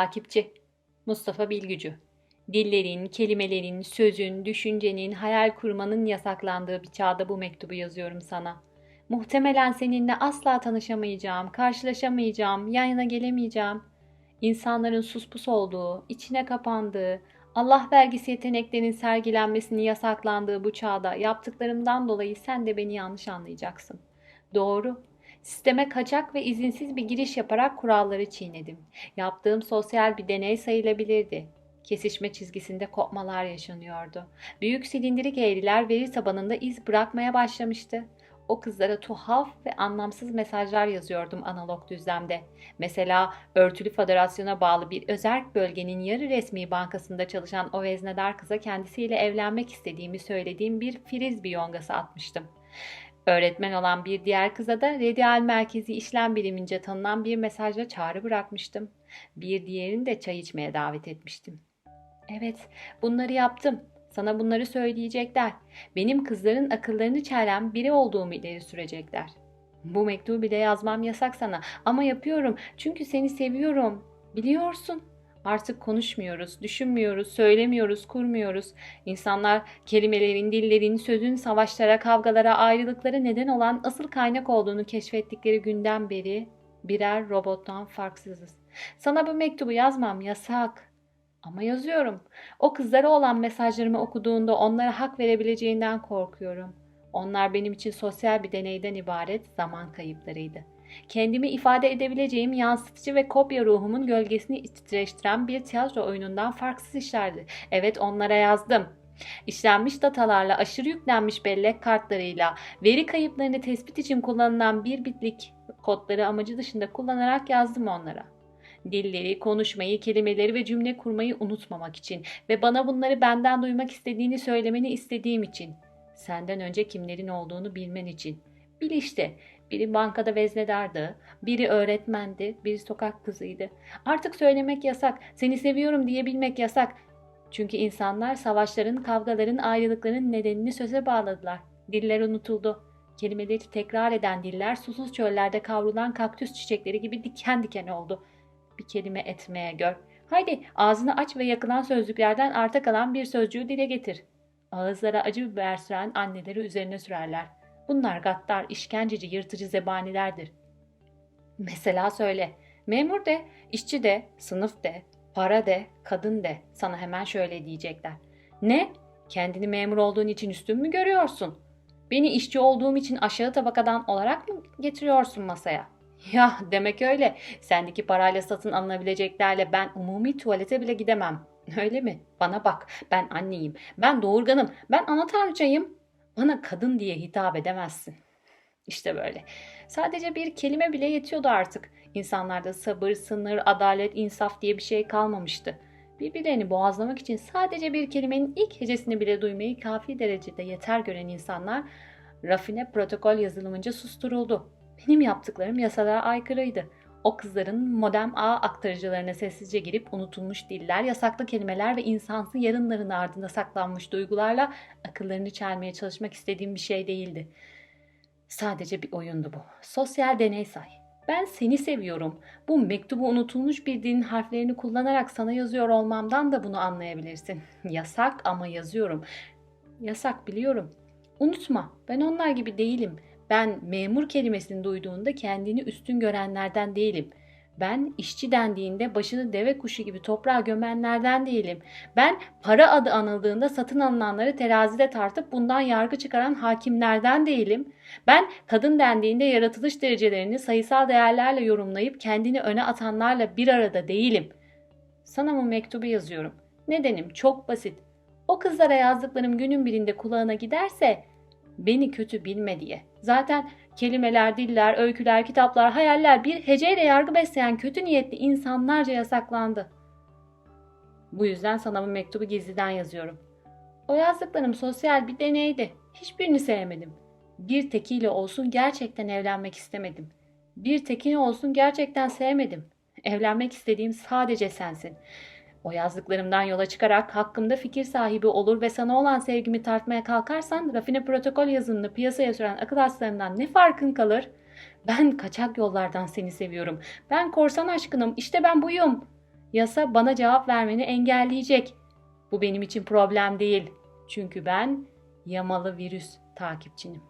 Takipçi Mustafa Bilgücü Dillerin, kelimelerin, sözün, düşüncenin, hayal kurmanın yasaklandığı bir çağda bu mektubu yazıyorum sana. Muhtemelen seninle asla tanışamayacağım, karşılaşamayacağım, yan yana gelemeyeceğim. İnsanların suspus olduğu, içine kapandığı, Allah vergisi yeteneklerin sergilenmesini yasaklandığı bu çağda yaptıklarımdan dolayı sen de beni yanlış anlayacaksın. Doğru. Sisteme kaçak ve izinsiz bir giriş yaparak kuralları çiğnedim. Yaptığım sosyal bir deney sayılabilirdi. Kesişme çizgisinde kopmalar yaşanıyordu. Büyük silindirik eğriler veri tabanında iz bırakmaya başlamıştı. O kızlara tuhaf ve anlamsız mesajlar yazıyordum analog düzlemde. Mesela örtülü federasyona bağlı bir özerk bölgenin yarı resmi bankasında çalışan o veznedar kıza kendisiyle evlenmek istediğimi söylediğim bir frizbi yongası atmıştım. Öğretmen olan bir diğer kıza da Redial Merkezi İşlem Bilimince tanınan bir mesajla çağrı bırakmıştım. Bir diğerini de çay içmeye davet etmiştim. Evet, bunları yaptım. Sana bunları söyleyecekler. Benim kızların akıllarını çelen biri olduğumu ileri sürecekler. Bu mektubu bile yazmam yasak sana ama yapıyorum çünkü seni seviyorum. Biliyorsun. Artık konuşmuyoruz, düşünmüyoruz, söylemiyoruz, kurmuyoruz. İnsanlar kelimelerin, dillerin, sözün savaşlara, kavgalara, ayrılıklara neden olan asıl kaynak olduğunu keşfettikleri günden beri birer robottan farksızız. Sana bu mektubu yazmam yasak. Ama yazıyorum. O kızlara olan mesajlarımı okuduğunda onlara hak verebileceğinden korkuyorum. Onlar benim için sosyal bir deneyden ibaret zaman kayıplarıydı. Kendimi ifade edebileceğim yansıtıcı ve kopya ruhumun gölgesini titreştiren bir tiyatro oyunundan farksız işlerdi. Evet onlara yazdım. İşlenmiş datalarla, aşırı yüklenmiş bellek kartlarıyla, veri kayıplarını tespit için kullanılan bir bitlik kodları amacı dışında kullanarak yazdım onlara. Dilleri, konuşmayı, kelimeleri ve cümle kurmayı unutmamak için ve bana bunları benden duymak istediğini söylemeni istediğim için. Senden önce kimlerin olduğunu bilmen için. Bil işte, biri bankada veznedardı, biri öğretmendi, biri sokak kızıydı. Artık söylemek yasak, seni seviyorum diyebilmek yasak. Çünkü insanlar savaşların, kavgaların, ayrılıkların nedenini söze bağladılar. Diller unutuldu. Kelimeleri tekrar eden diller susuz çöllerde kavrulan kaktüs çiçekleri gibi diken diken oldu. Bir kelime etmeye gör. Haydi ağzını aç ve yakılan sözlüklerden arta kalan bir sözcüğü dile getir. Ağızlara acı biber süren anneleri üzerine sürerler. Bunlar gaddar, işkenceci, yırtıcı zebanilerdir. Mesela söyle. Memur de, işçi de, sınıf de, para de, kadın de. Sana hemen şöyle diyecekler. Ne? Kendini memur olduğun için üstün mü görüyorsun? Beni işçi olduğum için aşağı tabakadan olarak mı getiriyorsun masaya? Ya demek öyle. Sendeki parayla satın alınabileceklerle ben umumi tuvalete bile gidemem. Öyle mi? Bana bak. Ben anneyim. Ben doğurganım. Ben ana tanrıçayım. Bana kadın diye hitap edemezsin. İşte böyle. Sadece bir kelime bile yetiyordu artık. İnsanlarda sabır, sınır, adalet, insaf diye bir şey kalmamıştı. Birbirlerini boğazlamak için sadece bir kelimenin ilk hecesini bile duymayı kafi derecede yeter gören insanlar rafine protokol yazılımınca susturuldu. Benim yaptıklarım yasalara aykırıydı. O kızların modem ağ aktarıcılarına sessizce girip unutulmuş diller, yasaklı kelimeler ve insansı yarınların ardında saklanmış duygularla akıllarını çelmeye çalışmak istediğim bir şey değildi. Sadece bir oyundu bu. Sosyal deney say. Ben seni seviyorum. Bu mektubu unutulmuş bir dilin harflerini kullanarak sana yazıyor olmamdan da bunu anlayabilirsin. Yasak ama yazıyorum. Yasak biliyorum. Unutma ben onlar gibi değilim.'' Ben memur kelimesini duyduğunda kendini üstün görenlerden değilim. Ben işçi dendiğinde başını deve kuşu gibi toprağa gömenlerden değilim. Ben para adı anıldığında satın alınanları terazide tartıp bundan yargı çıkaran hakimlerden değilim. Ben kadın dendiğinde yaratılış derecelerini sayısal değerlerle yorumlayıp kendini öne atanlarla bir arada değilim. Sana bu mektubu yazıyorum. Nedenim çok basit. O kızlara yazdıklarım günün birinde kulağına giderse beni kötü bilme diye. Zaten kelimeler, diller, öyküler, kitaplar, hayaller bir heceyle yargı besleyen kötü niyetli insanlarca yasaklandı. Bu yüzden sana bu mektubu gizliden yazıyorum. O yazdıklarım sosyal bir deneydi. Hiçbirini sevmedim. Bir tekiyle olsun gerçekten evlenmek istemedim. Bir tekini olsun gerçekten sevmedim. Evlenmek istediğim sadece sensin. O yazdıklarımdan yola çıkarak hakkımda fikir sahibi olur ve sana olan sevgimi tartmaya kalkarsan rafine protokol yazınını piyasaya süren akıl hastalarından ne farkın kalır? Ben kaçak yollardan seni seviyorum. Ben korsan aşkınım. İşte ben buyum. Yasa bana cevap vermeni engelleyecek. Bu benim için problem değil. Çünkü ben yamalı virüs takipçinim.